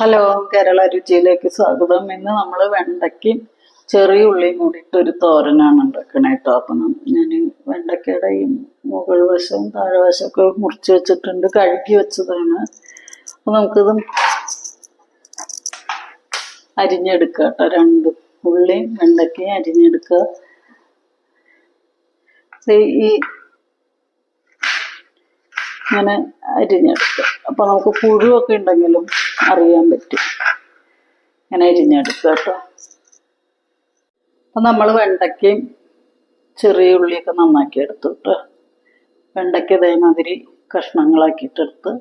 Hello Kerala രുചിയിലേക്ക് സ്വാഗതം. ഇന്ന് നമ്മൾ വെണ്ടയ്ക്കും ചെറിയ ഉള്ളിയും കൂടിയിട്ട് ഒരു തോരനാണ് ഉണ്ടാക്കണേ കേട്ടോ അപ്പം ഞാൻ വെണ്ടയ്ക്കയുടെ ഈ മുകൾ വശവും താഴെ വശമൊക്കെ മുറിച്ച് വെച്ചിട്ടുണ്ട്. കഴുകി വെച്ചതാണ്. അപ്പം നമുക്കിത് അരിഞ്ഞെടുക്കുക കേട്ടോ രണ്ട് ഉള്ളിയും വെണ്ടയ്ക്കയും അരിഞ്ഞെടുക്കുക. ഈ ഇങ്ങനെ അരിഞ്ഞെടുക്കുക. അപ്പം നമുക്ക് പുഴുവൊക്കെ ഉണ്ടെങ്കിലും അറിയാൻ പറ്റും. ഇങ്ങനെ അരിഞ്ഞെടുക്കുക കേട്ടോ. അപ്പൊ നമ്മൾ വെണ്ടയ്ക്കയും ചെറിയ ഉള്ളിയൊക്കെ നന്നാക്കി എടുത്തു കേട്ടോ. വെണ്ടയ്ക്ക ഇതേമാതിരി കഷ്ണങ്ങളാക്കിയിട്ടെടുത്ത്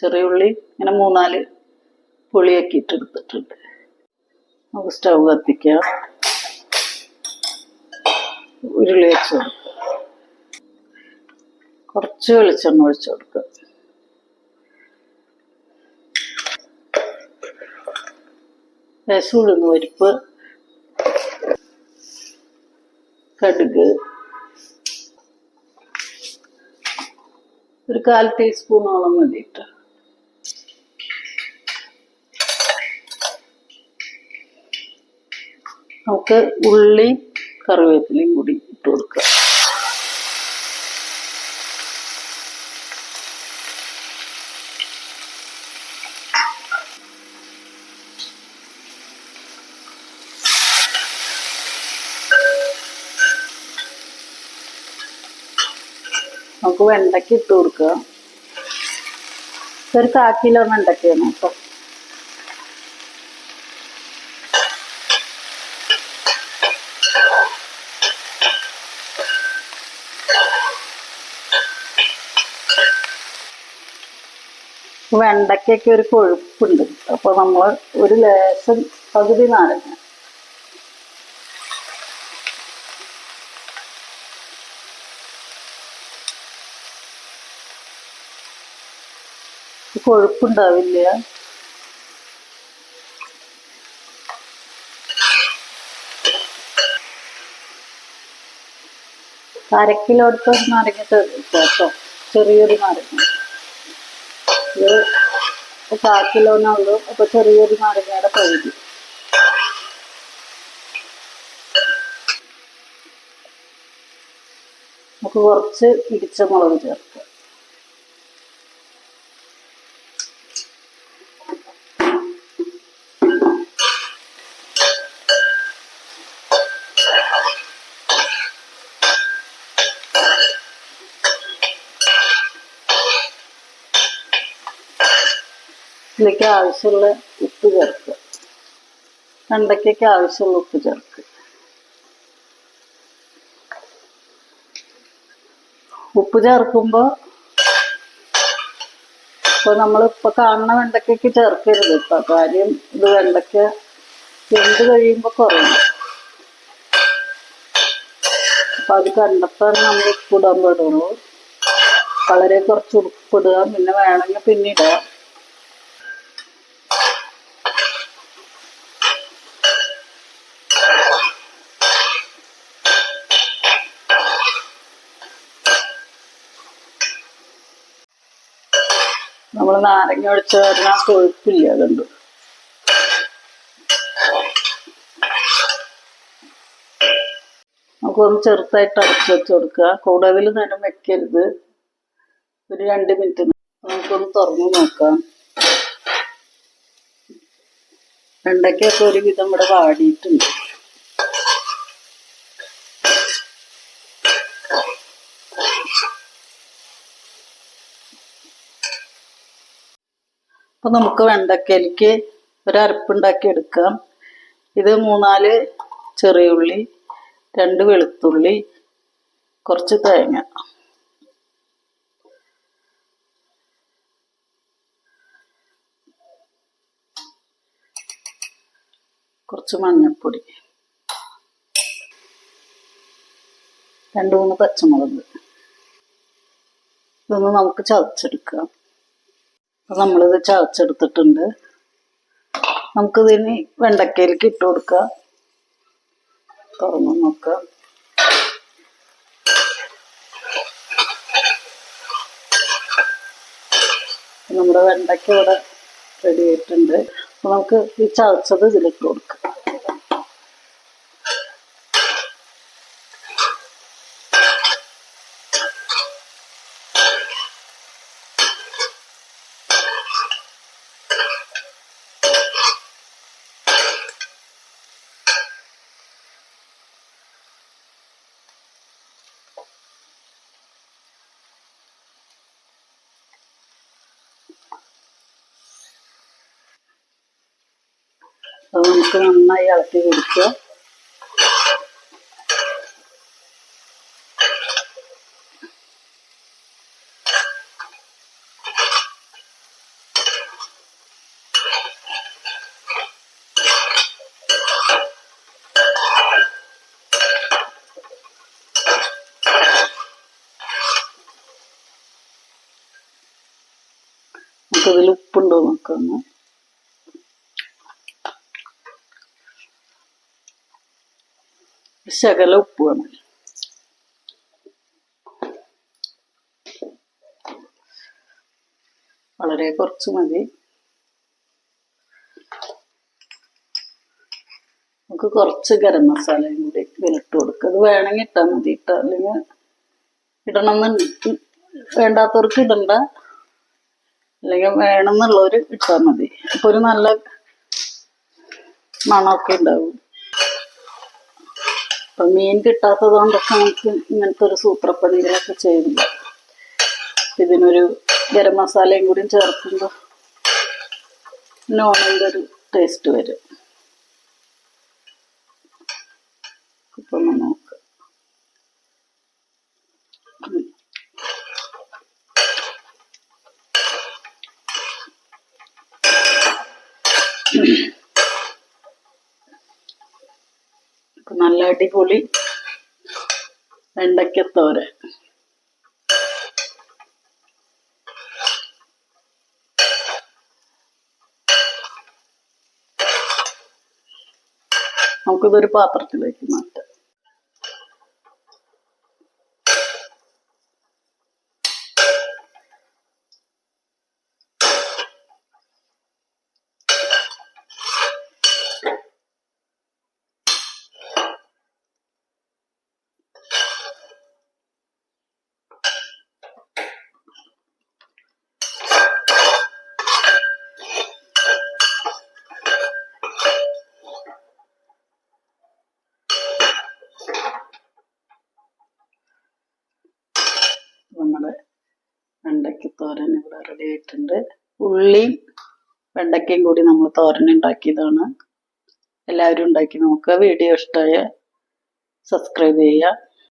ചെറിയ ഉള്ളി ഇങ്ങനെ മൂന്നാൽ പുളിയാക്കിയിട്ട് എടുത്തിട്ടുണ്ട്. നമുക്ക് സ്റ്റൗ കത്തിക്കുക ഉരുളി വെച്ച് കൊടുക്കുക കുറച്ച് വെളിച്ചെണ്ണ ഒഴിച്ചു കൊടുക്കുക ലേശം ഉഴുന്ന് പരിപ്പ്. കടുക്. ഒരു കാൽ ടീസ്പൂണോളം മതിയിട്ട് നമുക്ക് ഉള്ളി കറിവേപ്പിലയും കൂടി ഇട്ട് കൊടുക്കുക നമുക്ക് വെണ്ടയ്ക്ക ഇട്ട് കൊടുക്കുക. ഒരു കാ കിലോ വെണ്ടയ്ക്കാണ് കേട്ടോ. വെണ്ടയ്ക്കൊക്കെ ഒരു കൊഴുപ്പുണ്ട്. അപ്പൊ നമ്മൾ ഒരു ലേശം പകുതി നാരങ്ങ. കൊഴുപ്പുണ്ടാവില്ല. അരക്കിലോ എടുത്ത നാരങ്ങ കേട്ടോ. ചെറിയൊരു നാരങ്ങ. ഇത് കാ കിലോനുള്ളൂ അപ്പൊ ചെറിയൊരു നാരങ്ങയുടെ പകുതി. നമുക്ക് കുറച്ച് ഇടിച്ച മുളക് ചേർക്കാം. ഇതിലേക്ക് ആവശ്യമുള്ള ഉപ്പ് ചേർക്കുക. വെണ്ടയ്ക്കൊക്കെ ആവശ്യമുള്ള ഉപ്പ് ചേർക്കുക. ഉപ്പ് ചേർക്കുമ്പോൾ ഇപ്പൊ നമ്മളിപ്പോ കാണുന്ന വെണ്ടയ്ക്കൊക്കെ ചേർക്കരുത് ഇപ്പൊ. കാര്യം ഇത് വെണ്ടയ്ക്ക വെന്ത് കഴിയുമ്പോൾ കുറയും. അപ്പൊ അത് കണ്ടപ്പോഴാണ് നമ്മൾ ഉപ്പിടാൻ പാടുള്ളൂ. വളരെ കുറച്ച് ഉപ്പിടുക പിന്നെ വേണമെങ്കിൽ പിന്നെ ഇടാം. നമ്മൾ നാരങ്ങ ഒഴിച്ച് വരുന്ന കൊഴുപ്പില്ല അതുണ്ട്. നമുക്കൊന്ന് ചെറുതായിട്ട് അടച്ചു വെച്ച് കൊടുക്കുക. കൂടുതൽ നേരം വെക്കരുത്. ഒരു രണ്ട് മിനിറ്റ് നമുക്കൊന്ന് തുറന്നു നോക്കാം. വെണ്ടയ്ക്കൊക്കെ ഒരുവിധം ഇവിടെ വാടിയിട്ടുണ്ട്. അപ്പൊ നമുക്ക് വെണ്ടക്കയിലേക്ക് ഒരു അരപ്പുണ്ടാക്കി എടുക്കാം ഇത് മൂന്നാൽ ചെറിയ ഉള്ളി രണ്ട് വെളുത്തുള്ളി കുറച്ച് തേങ്ങ. കുറച്ച് മഞ്ഞൾപ്പൊടി. രണ്ട് മൂന്ന് പച്ചമുളക്. ഇതൊന്ന് നമുക്ക് ചതച്ചെടുക്കാം. അപ്പൊ നമ്മളിത് ചതച്ചെടുത്തിട്ടുണ്ട്. നമുക്കിതിന് വെണ്ടക്കയിലേക്ക് ഇട്ട് കൊടുക്കുക തുറന്ന് നോക്കുക നമ്മുടെ വെണ്ടയ്ക്ക ഇവിടെ റെഡി ആയിട്ടുണ്ട്. അപ്പൊ നമുക്ക് ഈ ചതച്ചത് ഇതിലിട്ട് കൊടുക്കാം. അത് നമുക്ക് നന്നായി ഇളക്കി കൊടുക്കുക. ഇതിൽ ഉപ്പുണ്ടോ നോക്കാം ശകല ഉപ്പ് വേണം വളരെ കുറച്ച് മതി നമുക്ക് കുറച്ച് ഗരം മസാലയും കൂടി ഇതിലിട്ട് കൊടുക്കുക അത് വേണമെങ്കിൽ ഇട്ടാൽ മതി ഇട്ട അല്ലെങ്കിൽ ഇടണമെന്ന് വേണ്ടാത്തവർക്ക് ഇടണ്ട അല്ലെങ്കിൽ വേണമെന്നുള്ളവർ ഇട്ടാൽ മതി അപ്പോൾ ഒരു നല്ല മണമൊക്കെ ഉണ്ടാവും അപ്പൊ മീൻ കിട്ടാത്തത് കൊണ്ടൊക്കെ നമുക്ക് ഇങ്ങനത്തെ ഒരു സൂത്രപ്പണികളൊക്കെ ചെയ്യുന്നു. ഇതിനൊരു ഗരം മസാലയും കൂടി ചേർക്കുമ്പോൾ നോണിന്റെ ഒരു ടേസ്റ്റ് വരും. ഇപ്പൊ ഒന്ന് നോക്ക് ഇപ്പൊ നല്ല അടിപൊളി. വെണ്ടയ്ക്കത്തോരൻ നമുക്കിതൊരു പാത്രത്തിലേക്ക് മാറ്റാം നമ്മുടെ വെണ്ടയ്ക്ക തോരൻ ഇവിടെ റെഡി ആയിട്ടുണ്ട്. ഉള്ളിയും വെണ്ടയ്ക്കയും കൂടി നമ്മൾ തോരൻ ഉണ്ടാക്കിയതാണ്. എല്ലാവരും ഉണ്ടാക്കി നോക്കുക. വീഡിയോ ഇഷ്ടമായ സബ്സ്ക്രൈബ് ചെയ്യുക.